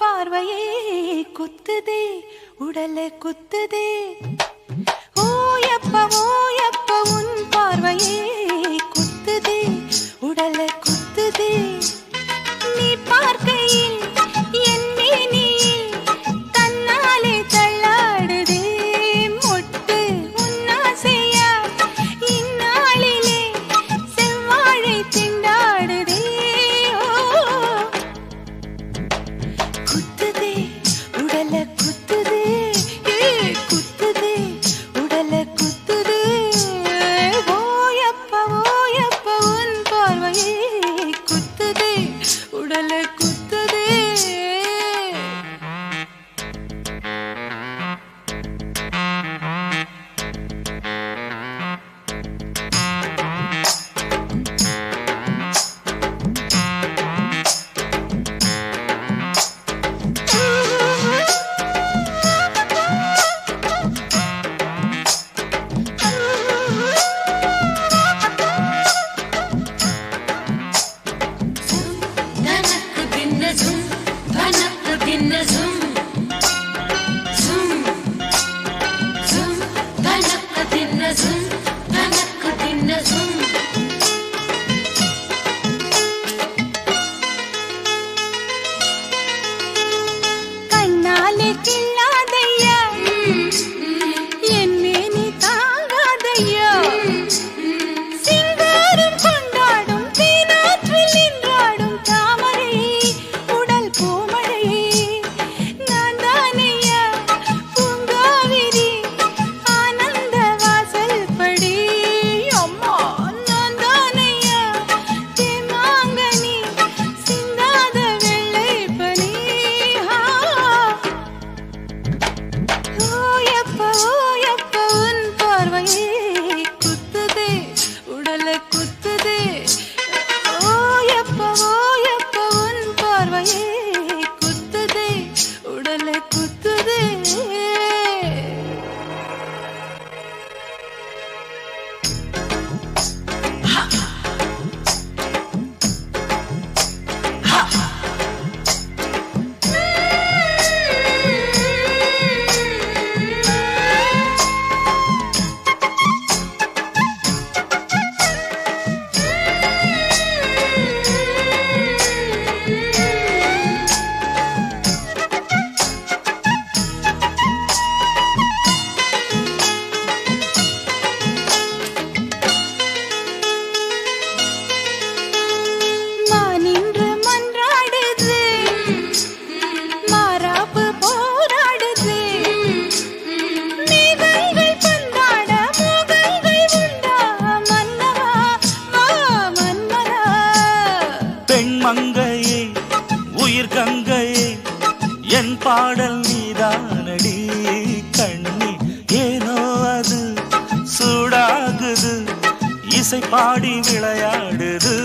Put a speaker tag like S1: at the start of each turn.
S1: பார்வையே குத்துதே உடலை குத்துதே. ஓ எப்பவோ பார்வையே குத்துதே உடலை குத்துதே. மங்கையே உயிர் கங்கையே என் பாடல் நீதானடி. கண்ணி ஏனோ அது சூடாகுது இசை பாடி விளையாடுது.